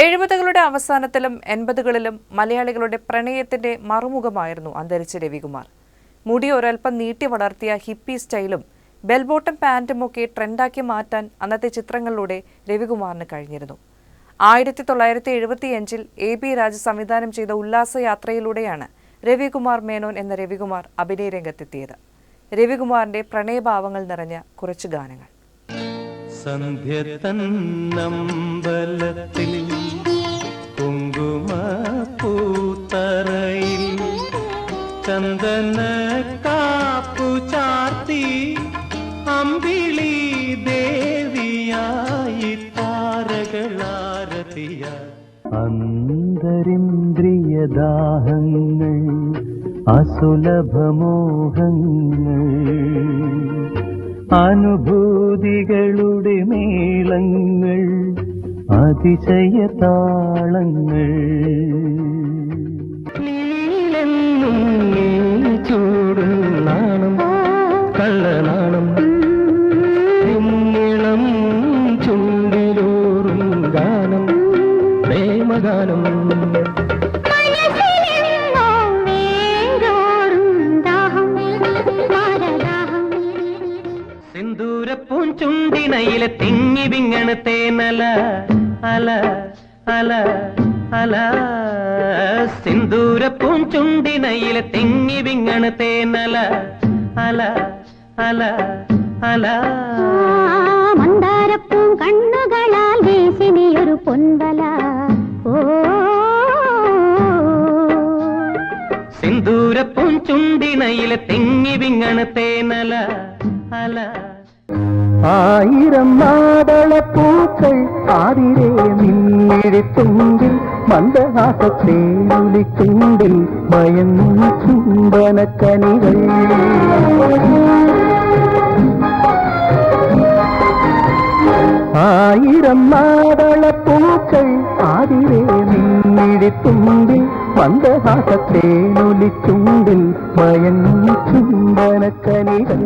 എഴുപതുകളുടെ അവസാനത്തിലും എൺപതുകളിലും മലയാളികളുടെ പ്രണയത്തിന്റെ മറുമുഖമായിരുന്നു അന്തരിച്ച രവികുമാർ. മുടി ഒരൽപ്പം നീട്ടി വളർത്തിയ ഹിപ്പി സ്റ്റൈലും ബെൽബോട്ടം പാന്റുമൊക്കെ ട്രെൻഡാക്കി മാറ്റാൻ അന്നത്തെ ചിത്രങ്ങളിലൂടെ രവികുമാറിന് കഴിഞ്ഞിരുന്നു. ആയിരത്തി തൊള്ളായിരത്തി എഴുപത്തിയഞ്ചിൽ എ ബി രാജ സംവിധാനം ചെയ്ത ഉല്ലാസയാത്രയിലൂടെയാണ് രവികുമാർ മേനോൻ എന്ന രവികുമാർ അഭിനയ രംഗത്തെത്തിയത്. രവികുമാറിന്റെ പ്രണയഭാവങ്ങൾ നിറഞ്ഞ കുറച്ച് ഗാനങ്ങൾ. സന്ധ്യ ചന്ദന കാപ്പു ചാർത്തി അമ്പിളി ദേവിയായി താരകളാരതിയ. അന്തരിന്ദ്രിയ ദാഹങ്ങൾ അസുലഭമോഹങ്ങൾ അനുഭൂതികളുടെ മേളങ്ങൾ അതിശയ താളങ്ങൾ കള്ളനാണം. കുമ്മിളം ചുണ്ടിലൂറും ഗാനം. പ്രേമഗാനം. സിന്ദൂരപ്പൂൻ ചുണ്ടിനയിലെ തിങ്ങി വിങ്ങണ തേനല. അല അല അല. സിന്ദൂരപ്പൂൻ ചുണ്ടിനയിലെ തിങ്ങി വിങ്ങണ തേനല. അല അല അല. മന്ദാരപ്പൂ കണ്ണുകളാൽ വീശിനിയൊരു പൊൻവല. ഓ. സിന്ദൂരപ്പൂ ചുണ്ടിനയിലെ തിങ്ങി വിങ്ങണ് തേനല അല. ആയിരം നാടള പൂക്കൾ ആതിരെ നിന്നിഴിത്തുണ്ടിൽ മന്ദഹാസത്തേനുലിച്ചുണ്ടിൽ മയങ്ങും ചുംബനക്കനികൾ. ആയിരം നാടള പൂക്കൾ ആതിരെ നിന്നിഴിത്തുണ്ടിൽ മന്ദഹാസത്തേനുലിച്ചുണ്ടിൽ മയങ്ങും ചുംബനക്കനികൾ.